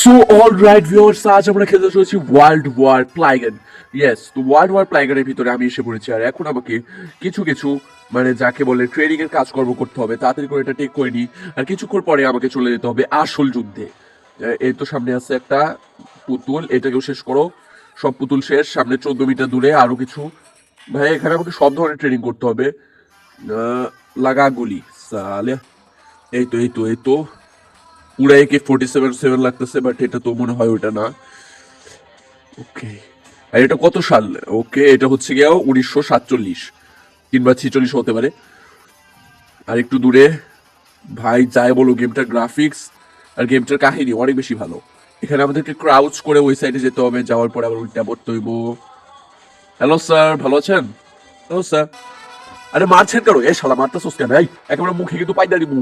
So all right viewers আজ আমরা খেলতে চলেছি ওয়ার্ল্ড ওয়ার প্লাইগন ইয়েস তো ওয়ার্ল্ড ওয়ার প্লাইগনের ভিতরে আমি এসে পড়েছি, আর এখন আমাকে কিছু কিছু মানে যাকে বলে ট্রেনিং এর কাজকর্ম করতে হবে, তাড়াতাড়ি করে এটা টেক করে নিই, আর কিছুক্ষণ পরে আমাকে চলে যেতে হবে আসল যুদ্ধে। এই তো সামনে আছে একটা পুতুল, এটাকেও শেষ করো। সব পুতুল শেষ, সামনে চোদ্দ মিটার দূরে আরও কিছু। ভাই, এখানে আমাকে সব ধরনের ট্রেনিং করতে হবে। লাগা গুলি, সালে। এই তো এই তো এই তো। একে ফোর্টি সেভেন সেভেন লাগতেছে বাট এটা তো মনে হয় ওটা না। ওকে আর এটা কত সাল? ওকে এটা হচ্ছে গিয়ে উনিশশো সাতচল্লিশ। কিংবা ছিচল্লিশ হতে পারে। আর একটু দূরে, ভাই যাই বলো গেমটার গ্রাফিক্স আর গেমটার কাহিনী অনেক বেশি ভালো। এখানে আমাদেরকে ক্রাউচ করে ওই সাইডে যেতে হবে, যাওয়ার পরে আবার উল্টা পড়তে হইব হ্যালো স্যার ভালো আছেন? হ্যালো স্যার আরে মারছেন কেন? এ শালা, মারতেছস কেন? এই, একেবারে মুখে কিন্তু পাইদা দিব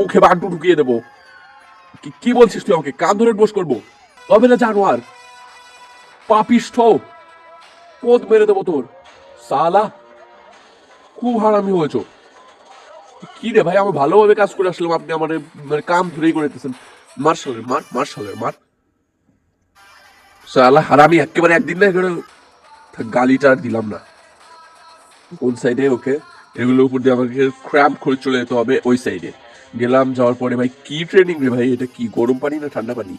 মুখে বান্টু ঢুকিয়ে দেবো। কি- বলছিস তুই আমাকে? কান ধরে বস করব? তবে না জানোয়ার। পাপিষ্ঠ। পোদ মেরে দেবো তোর। সালা খুব হারামি হয়েছ। কি রে ভাই আমি ভালোভাবে কাজ করে আসলাম। আপনি আমার মানে কাম ধরেই করে দিতেছেন। মার্শালের মার মার্শালের মার। সালা হারামি একেবারে একদিন না থাক, গালিটা আর দিলাম না। কোন সাইডে ওকে? এগুলোর উপর দিয়ে আমাকে ক্র্যাম্প করে চলে যেতে হবে ওই সাইডে গেলাম, যাওয়ার পরে ভাই, কি ট্রেনিং রে ভাই? এটা কি, গরম পানি না ঠান্ডা পানি?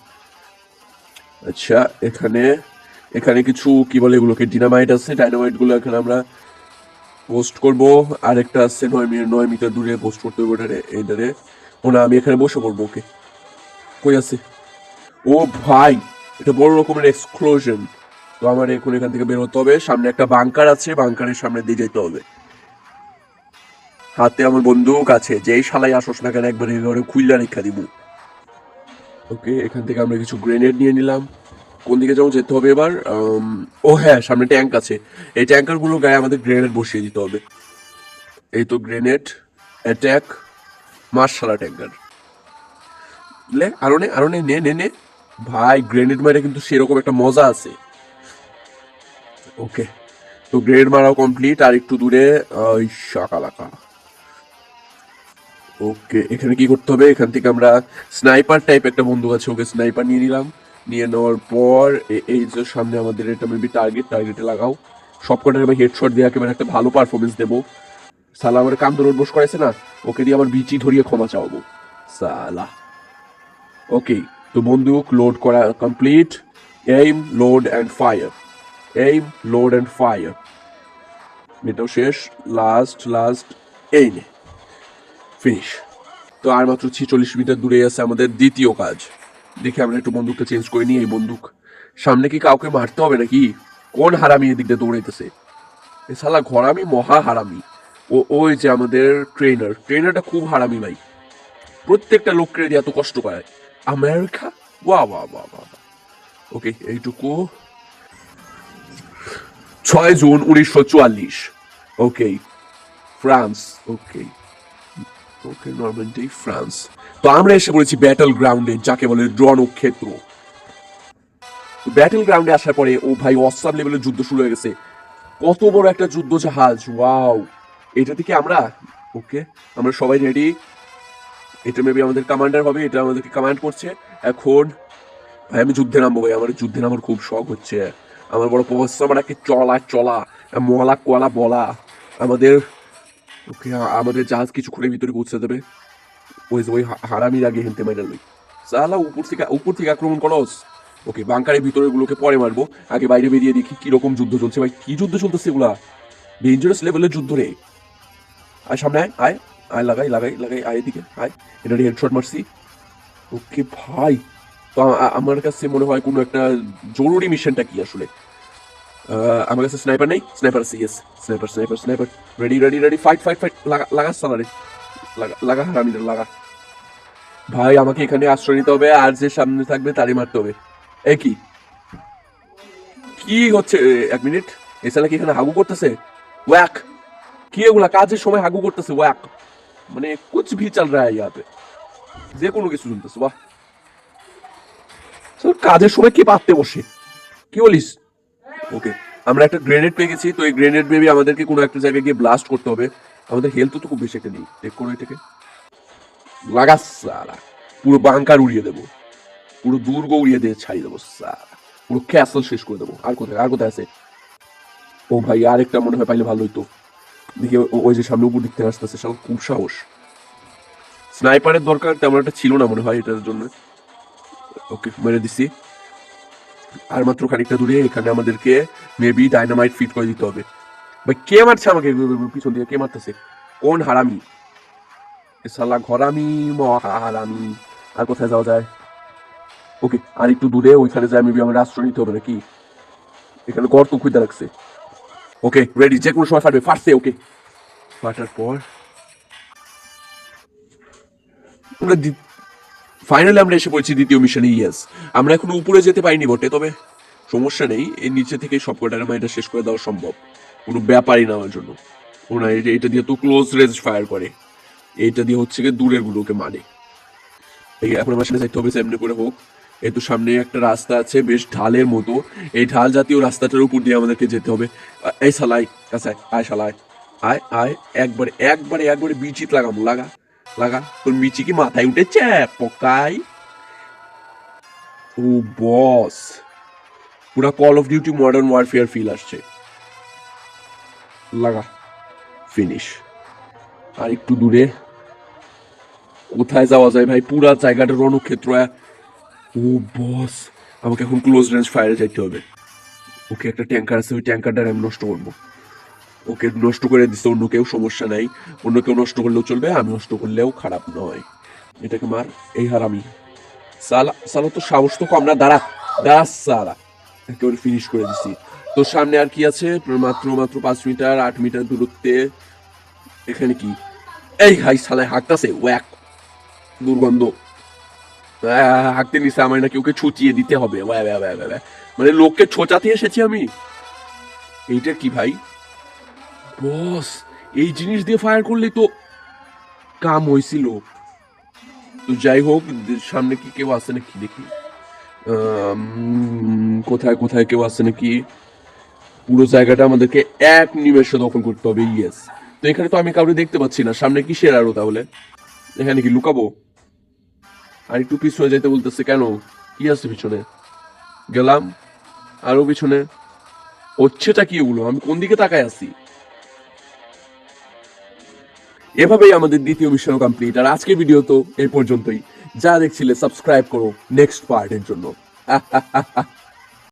আচ্ছা এখানে এখানে কিছু, কি বলে এগুলোকে ডিনামাইট আছে ডাইনামাইটগুলো এখানে আমরা পোস্ট করব। আর একটা আছে, নয় মিটার নয় মিটার দূরে পোস্ট করতে হবে ওটারে এইটারে ওনা আমি এখানে বসে পড়ব, ওকে। কই আছে? ও ভাই, এটা বড় রকমের এক্সক্লোশন তো আমার এখন এখান থেকে বেরোতে হবে, সামনে একটা বাংকার আছে বাংকারের সামনে দিয়ে যেতে হবে। হাতে আমার বন্দুক আছে, যেই শালাই আসোস না কেন একবার এবারে খুইলা রেখা দিব। ওকে, এখান থেকে আমরা কিছু গ্রেনেড নিয়ে নিলাম। কোন দিকে যেমন যেতে হবে এবার? ও হ্যাঁ সামনে ট্যাঙ্ক আছে। এই ট্যাঙ্কারগুলো গায়ে আমাদের গ্রেনেড বসিয়ে দিতে হবে। এই তো গ্রেনেড অ্যাটাক মার্শালা ট্যাঙ্কার লে, আরও নে আরও নে নে নে ভাই গ্রেনেড মারে কিন্তু সেরকম একটা মজা আছে। ওকে, তো গ্রেনেড মারাও কমপ্লিট আর একটু দূরে, ওই শাকালাকা। ওকে, এখানে কি করতে হবে? এখান থেকে আমরা স্নাইপার টাইপ একটা বন্দুক আছে, ওকে স্নাইপার নিয়ে নিলাম। নিয়ে নেওয়ার পর এই যে সামনে আমাদের এটা মেবি টার্গেট টার্গেটে লাগাও। সব কটার আমি হেডশট দিয়ে একেবারে একটা ভালো পারফরমেন্স দেবো। সালা আমার কাম ধরে বস করেছে না? ওকে দিয়ে আমার বিচি ধরিয়ে ক্ষমা চাওয়াবো। সালা। ওকে, তো বন্দুক লোড করা complete aim load and fire aim load and fire এটাও শেষ। লাস্ট লাস্ট এই নে ফিনিশ তো আর মাত্র ছিচল্লিশ মিটার দূরে আছে আমাদের দ্বিতীয় কাজ। দেখে আমরা একটু বন্দুকটা চেঞ্জ করে নিই এই বন্দুক। সামনে কি কাউকে মারতে হবে নাকি? কোন হারামি এদিক দিয়ে দৌড়াইতেছে? এ শালা ঘরামি মহা হারামি। ও ওই যে আমাদের ট্রেনার ট্রেনারটা খুব হারামি ভাই। প্রত্যেকটা লোককে দিয়ে এত কষ্ট পায়। আমেরিকা? ওয়া ওয়া ওয়া। ওকে, এইটুকু। ছয় জুন উনিশশো চুয়াল্লিশ। Okay, France. Okay. Okay Normandy France. তো আমরা এসে পড়েছি ব্যাটল গ্রাউন্ডে যাকে বলে রণক্ষেত্র ব্যাটল গ্রাউন্ডে আসার পরে, ও ভাই অসাম লেভেলের যুদ্ধ শুরু হয়ে গেছে। কত বড় একটা যুদ্ধ জাহাজ ওয়াও এটা থেকে আমরা ওকে আমরা সবাই রেডি এটা মেবি আমাদের কমান্ডার হবে, এটা আমাদেরকে কমান্ড করছে। এখন, ভাই, আমি যুদ্ধে নামবো ভাই, আমার যুদ্ধে নামার খুব শখ হচ্ছে। আমার বড় পশ্চিমাকে চলা চলা মলা কলা বলা। আমাদের ওকে আমাদের জাহাজ কিছুক্ষণের ভিতরে পৌঁছে দেবে। ওই ওই হারামির আগে হেনতে মাইরা লই। সালা, উপর থেকে উপর থেকে আক্রমণ করস। ওকে, বাংকারের ভিতরে গুলোকে পরে মারবো। আগে বাইরে বেরিয়ে দেখি কি রকম যুদ্ধ চলছে। ভাই, কি যুদ্ধ চলতেছে এগুলা? ডেঞ্জারাস লেভেলের যুদ্ধ রে। আয় সামনে আয় আয় আয়, লাগাই লাগাই লাগাই, আয় এদিকে, আয়। এটা হেডশট মারছি। ওকে, ভাই, তো আমার কাছে মনে হয় কোনো একটা জরুরি মিশনটা কি আসলে? আমার কাছে স্নাইপার নেই। স্নাইপার আছে yes sniper sniper sniper ready ready ready fight fight fight লাগা লাগা সালারে। লাগা লাগা হারামিদের লাগা। ভাই, আমাকে এখানে আশ্রয় নিতে হবে, আর যে সামনে থাকবে তারই মারতে হবে। এ কি? হচ্ছে? এক মিনিট। এছাড়া কি এখানে হাগু করতেছে? ওয়াক! কি এগুলা? কাজের সময় হাগু করতেছে, ওয়াক। মানে কুছ ভি চল রা ইয়াতে। যে কোনো কিছু শুনতেছে, বাহ। কাজের সময় কি পাততে বসে? কি বলিস? ওকে আমরা একটা গ্রেনেড পেয়ে গেছি, তো এই গ্রেনেড মেবি আমাদেরকে কোনো একটা জায়গায় গিয়ে ব্লাস্ট করতে হবে। আমাদের হেলথ তো খুব বেশি একটা নেই। টেক করো এটাকে। লাগাস সালা পুরো বাংকার উড়িয়ে দেবো। পুরো দুর্গ উড়িয়ে দিয়ে ছাড়িয়ে দেবো স্যার পুরো ক্যাসল শেষ করে দেবো। আর কোথায় আর কোথায় আছে? ও ভাই, আরেকটা মনে হয় পাইলে ভালো হইতো। দেখি ওই যে সামনে উপর থেকে আসতেছে সব খুব সাহস। স্নাইপারের দরকার তেমন একটা ছিল না মনে হয় এটার জন্য। ওকে মেরে দিছি। আর মাত্র খানিকটা দূরে এখানে আমাদেরকে মেবি ডাইনামাইট ফিট করে দিতে হবে। ভাই, কে মারছে আমাকে পিছন দিয়ে? কে মারতেছে? কোন হারামি? সালা ঘরামি মহা হারামি আর কোথায় যাওয়া যায়? ওকে, আর একটু দূরে, ওইখানে যায় মেবি আমার রাষ্ট্র নিতে হবে নাকি? এখানে গর্ত খুঁজতে রাখছে ওকে রেডি যে কোনো সময় ফাটবে, ফাটছে, ওকে। ফাটার পর ফাইনালি আমরা এসে পড়ছি দ্বিতীয় মিশনে ইয়েস আমরা এখন উপরে যেতে পারিনি বটে, তবে সমস্যা নেই, এর নিচে থেকে সব কটা এটা শেষ করে দেওয়া সম্ভব। কোনো ব্যাপারই না আমার জন্য। ওনা এটা দিয়ে তো ক্লোজ রেঞ্জ ফায়ার করে। এইটা দিয়ে হচ্ছে গিয়ে দূরের গুলোকে মানে। এই এখন আমার সামনে যাইতে হবে এমনি করে হোক। এই তো সামনে একটা রাস্তা আছে, বেশ ঢালের মতো। এই ঢাল জাতীয় রাস্তাটার উপর দিয়ে আমাদেরকে যেতে হবে। এই সালাই আচ্ছা আয় সালাই আয় আয়, একবারে একবারে একবারে বিচিত লাগাম লাগা। লাগা, তোর মিচি কি মাথায় উঠেছে? পকাই। ও বস। পুরা call of duty modern warfare feel আসছে। লাগা ফিনিশ আর একটু দূরে। কোথায় যাওয়া যায় ভাই? পুরা জায়গাটা রণক্ষেত্র ও বস, আমাকে এখন ক্লোজ রেঞ্জ ফায়ারে যাইতে হবে। ওকে একটা ট্যাঙ্কার আছে, ওই ট্যাঙ্কারটা আমি নষ্ট করব। ওকে নষ্ট করে দিচ্ছে অন্য কেউ সমস্যা নাই। অন্য কেউ নষ্ট করলেও চলবে, আমি নষ্ট করলেও খারাপ নয়। এটাকে মার, এই হার আমি সালা সালা তো সাহস তো কম না, দাঁড়া দাঁড়া সালা। একেবারে ফিনিশ করে দিছি। তো সামনে আর কি আছে? মাত্র মাত্র পাঁচ মিটার, আট মিটার দূরত্বে। এখানে কি? এই হাই সালায় হাঁকতাছে, ওয়াক। দুর্গন্ধ। হাঁকতে নিছে আমার নাকি ওকে ছুচিয়ে দিতে হবে। মানে লোককে ছোচাতে এসেছি আমি। এইটা কি ভাই? বস, এই জিনিস দিয়ে ফায়ার করলে তো কাম হয়েছিল তো যাই হোক সামনে কি কেউ আছে নাকি দেখি। কোথায় কোথায় কেউ আছে নাকি? পুরো জায়গাটা আমাদেরকে এক নিমেষে দখল করতে হবে ইয়েস তো এখানে তো আমি কাউকে দেখতে পাচ্ছি না। সামনে কি শের আরও তাহলে? এখানে কি লুকাবো? আর একটু পিছনে যেতে বলতেছে, কেন? কি আছে পিছনে? গেলাম। আরও পিছনে। হচ্ছেটা কি ওগুলো? আমি কোন দিকে তাকায় আছি? এভাবেই আমাদের দ্বিতীয় মিশন কমপ্লিট আর আজকের ভিডিও তো এই পর্যন্তই। যা দেখছিলে সাবস্ক্রাইব করো নেক্সট পার্টের জন্য।